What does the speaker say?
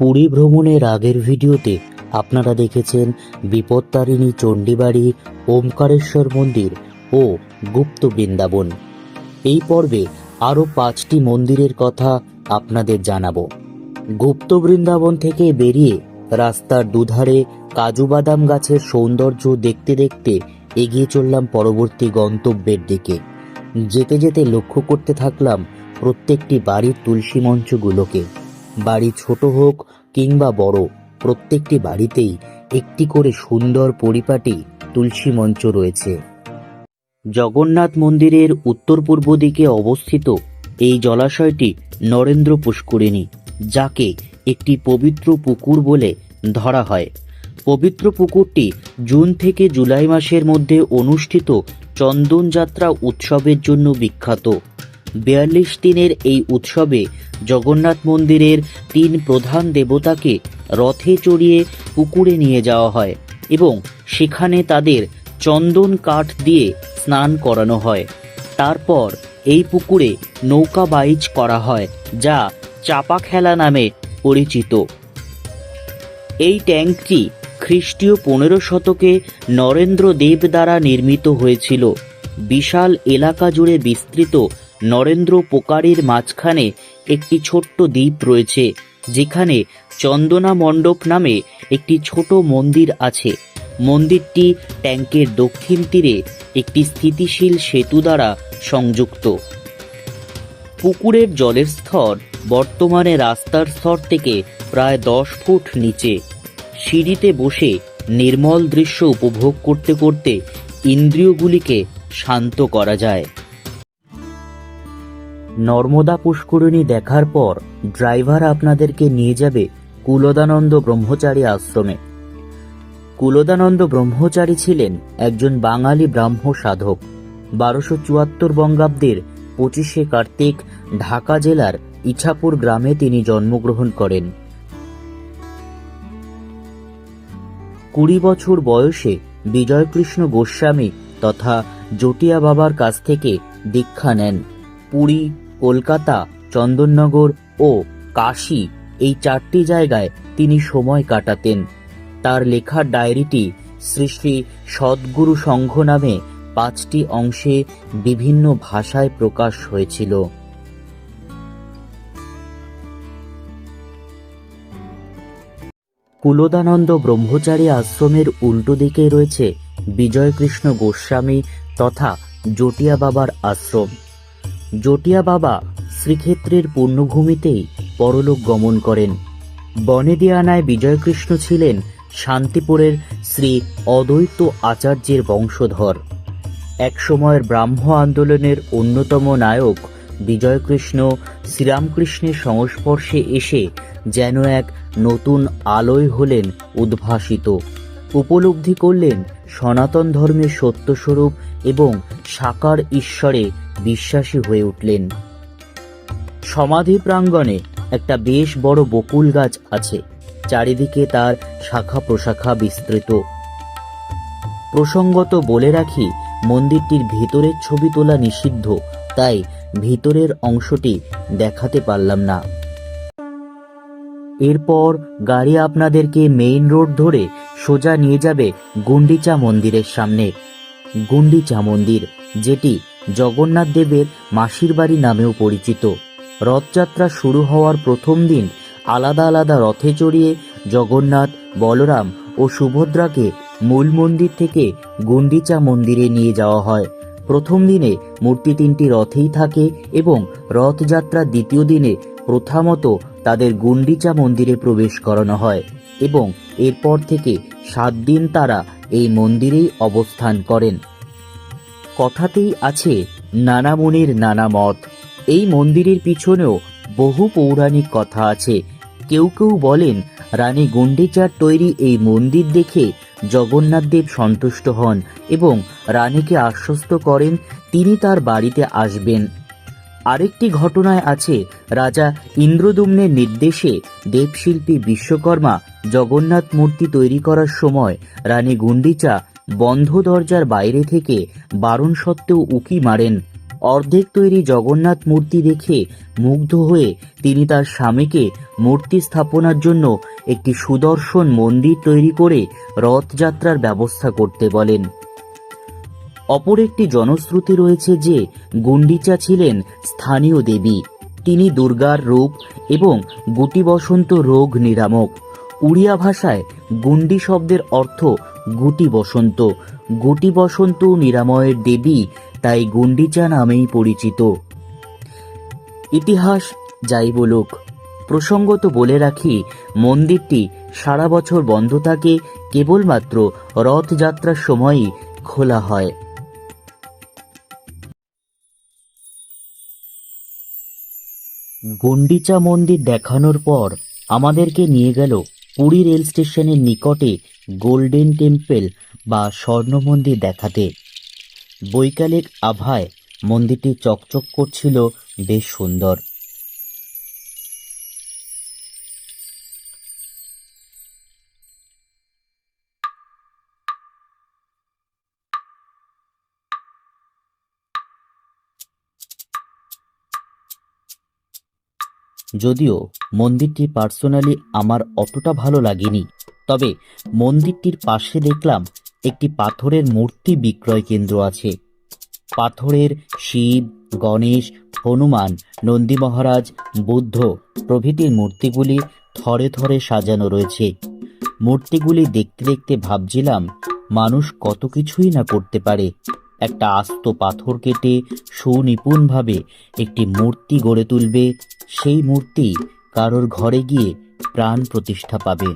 পুরী ভ্রমণের আগের ভিডিওতে আপনারা দেখেছেন বিপত্তারিণী চণ্ডীবাড়ি, ওমকারেশ্বর মন্দির ও গুপ্ত বৃন্দাবন। এই পর্বে আরও পাঁচটি মন্দিরের কথা আপনাদের জানাব। গুপ্ত বৃন্দাবন থেকে বেরিয়ে রাস্তার দুধারে কাজু বাদাম গাছের সৌন্দর্য দেখতে দেখতে এগিয়ে চললাম পরবর্তী গন্তব্যের দিকে। যেতে যেতে লক্ষ্য করতে থাকলাম প্রত্যেকটি বাড়ির তুলসী মঞ্চগুলোকে। বাড়ি ছোট হোক কিংবা বড়, প্রত্যেকটি বাড়িতেই একটি করে সুন্দর পরিপাটি তুলসী মঞ্চ রয়েছে। জগন্নাথ মন্দিরের উত্তর পূর্ব দিকে অবস্থিত এই জলাশয়টি নরেন্দ্র পুষ্করিণী, যাকে একটি পবিত্র পুকুর বলে ধরা হয়। পবিত্র পুকুরটি জুন থেকে জুলাই মাসের মধ্যে অনুষ্ঠিত চন্দন যাত্রা উৎসবের জন্য বিখ্যাত। বিয়াল্লিশ দিনের এই উৎসবে জগন্নাথ মন্দিরের তিন প্রধান দেবতাকে রথে চড়িয়ে পুকুরে নিয়ে যাওয়া হয় এবং সেখানে তাদের চন্দন কাঠ দিয়ে স্নান করানো হয়। তারপর এই পুকুরে নৌকা বাইচ করা হয়, যা চাপা খেলা নামে পরিচিত। এই ট্যাঙ্কটি খ্রিস্টীয় পনেরো শতকে নরেন্দ্র দেব দ্বারা নির্মিত হয়েছিল। বিশাল এলাকা জুড়ে বিস্তৃত নরেন্দ্র পোকারির মাঝখানে একটি ছোট্ট দ্বীপ রয়েছে, যেখানে চন্দনা মণ্ডপ নামে একটি ছোট মন্দির আছে। মন্দিরটি ট্যাঙ্কের দক্ষিণ তীরে একটি স্থিতিশীল সেতু দ্বারা সংযুক্ত। পুকুরের জলের স্তর বর্তমানে রাস্তার স্তর থেকে প্রায় দশ ফুট নিচে। সিঁড়িতে বসে নির্মল দৃশ্য উপভোগ করতে করতে ইন্দ্রিয়গুলিকে শান্ত করা যায়। নর্মদা পুষ্করিণী দেখার পর ড্রাইভার আপনাদেরকে নিয়ে যাবে কুলদানন্দ ব্রহ্মচারী আশ্রমে। কুলদানন্দ ব্রহ্মচারী ছিলেন একজন বাঙালি ব্রাহ্ম সাধক। বারোশো চুয়াত্তর বঙ্গাব্দের পঁচিশে কার্তিক ঢাকা জেলার ইছাপুর গ্রামে তিনি জন্মগ্রহণ করেন। কুড়ি বছর বয়সে বিজয়কৃষ্ণ গোস্বামী তথা জটিয়া বাবার কাছ থেকে দীক্ষা নেন। পুরী কলকাতা, চন্দননগর ও কাশী এই চারটি জায়গায় তিনি সময় কাটাতেন। তার লেখা ডায়েরিটি শ্রী শ্রী সদ্গুরু সংঘ নামে পাঁচটি অংশে বিভিন্ন ভাষায় প্রকাশ হয়েছিল। কুলদানন্দ ব্রহ্মচারী আশ্রমের উল্টো দিকে রয়েছে বিজয়কৃষ্ণ গোস্বামী তথা জটিয়া বাবার আশ্রম। জটিয়া বাবা শ্রীক্ষেত্রের পূর্ণভূমিতেই পরলোক গমন করেন। বনেদিয়ানায় বিজয়কৃষ্ণ ছিলেন শান্তিপুরের শ্রী অদ্বৈত আচার্যের বংশধর। একসময়ের ব্রাহ্ম আন্দোলনের অন্যতম নায়ক বিজয়কৃষ্ণ শ্রীরামকৃষ্ণের সংস্পর্শে এসে যেন এক নতুন আলোয় হলেন উদ্ভাসিত। উপলব্ধি করলেন সনাতন ধর্মের সত্যস্বরূপ এবং সাকার ঈশ্বরে বিশ্বাসী হয়ে উঠলেন। সমাধি প্রাঙ্গণে একটা বেশ বড় বকুল গাছ আছে, চারিদিকে তার শাখা প্রশাখা বিস্তৃত। প্রসঙ্গত বলে রাখি, মন্দিরটির ভিতরের ছবি তোলা নিষিদ্ধ, তাই ভিতরের অংশটি দেখাতে পারলাম না। এরপর গাড়ি আপনাদেরকে মেইন রোড ধরে সোজা নিয়ে যাবে গুন্ডিচা মন্দিরের সামনে। গুন্ডিচা মন্দির, যেটি জগন্নাথ দেবের মাসির বাড়ি নামেও পরিচিত। রথযাত্রা শুরু হওয়ার প্রথম দিন আলাদা আলাদা রথে চড়িয়ে জগন্নাথ, বলরাম ও সুভদ্রাকে মূল মন্দির থেকে গুন্ডিচা মন্দিরে নিয়ে যাওয়া হয়। প্রথম দিনে মূর্তি তিনটি রথেই থাকে এবং রথযাত্রার দ্বিতীয় দিনে প্রথামতো তাদের গুন্ডিচা মন্দিরে প্রবেশ করানো হয় এবং এরপর থেকে সাত দিন তারা এই মন্দিরেই অবস্থান করেন। কথাতেই আছে নানা মুনির নানা মত। এই মন্দিরের পিছনেও বহু পৌরাণিক কথা আছে। কেউ কেউ বলেন, রানী গুন্ডিচার তৈরি এই মন্দির দেখে জগন্নাথদেব সন্তুষ্ট হন এবং রানীকে আশ্বস্ত করেন, তিনি তার বাড়িতে আসবেন। আরেকটি ঘটনায় আছে। রাজা ইন্দ্রদুম্নের নির্দেশে দেবশিল্পী বিশ্বকর্মা জগন্নাথ মূর্তি তৈরি করার সময় রানী গুন্ডিচা বন্ধ দরজার বাইরে থেকে বারণ সত্ত্বেও উকি মারেন। অর্ধেক তৈরি জগন্নাথ মূর্তি দেখে মুগ্ধ হয়ে তিনি তার স্বামীকে মূর্তি স্থাপনার জন্য একটি সুদর্শন মন্দির তৈরি করে রথযাত্রার ব্যবস্থা করতে বলেন। অপর একটি জনশ্রুতি রয়েছে যে গুন্ডিচা ছিলেন স্থানীয় দেবী। তিনি দুর্গার রূপ এবং গুটি বসন্ত রোগ নিরামক। উড়িয়া ভাষায় গুন্ডি শব্দের অর্থ গুটি বসন্ত। গুটি বসন্ত নিরাময়ের দেবী তাই গুন্ডিচা নামেই পরিচিত। ইতিহাস যাই বলুক প্রসঙ্গত বলে রাখি, মন্দিরটি সারা বছর বন্ধ থাকে, কেবলমাত্র রথযাত্রার সময়ই খোলা হয়। গন্ডিচা মন্দির দেখানোর পর আমাদেরকে নিয়ে গেল পুরী রেল স্টেশনের নিকটে গোল্ডেন টেম্পেল বা স্বর্ণ মন্দির দেখাতে। বৈকালিক আভায় মন্দিরটি চকচক করছিল, বেশ সুন্দর। যদিও মন্দিরটি পার্সোনালি আমার অতটা ভালো লাগেনি, তবে মন্দিরটির পাশে দেখলাম একটি পাথরের মূর্তি বিক্রয় কেন্দ্র আছে। পাথরের শিব, গণেশ, হনুমান, নন্দী মহারাজ, বুদ্ধ প্রভৃতির মূর্তিগুলি থরে থরে সাজানো রয়েছে। মূর্তিগুলি দেখতে দেখতে ভাবছিলাম, মানুষ কত কিছুই না করতে পারে। একটা আস্ত পাথর কেটে সুনিপুণভাবে একটি মূর্তি গড়ে তুলবে সেই মূর্তি কারোর ঘরে গিয়ে প্রাণ প্রতিষ্ঠা পাবে।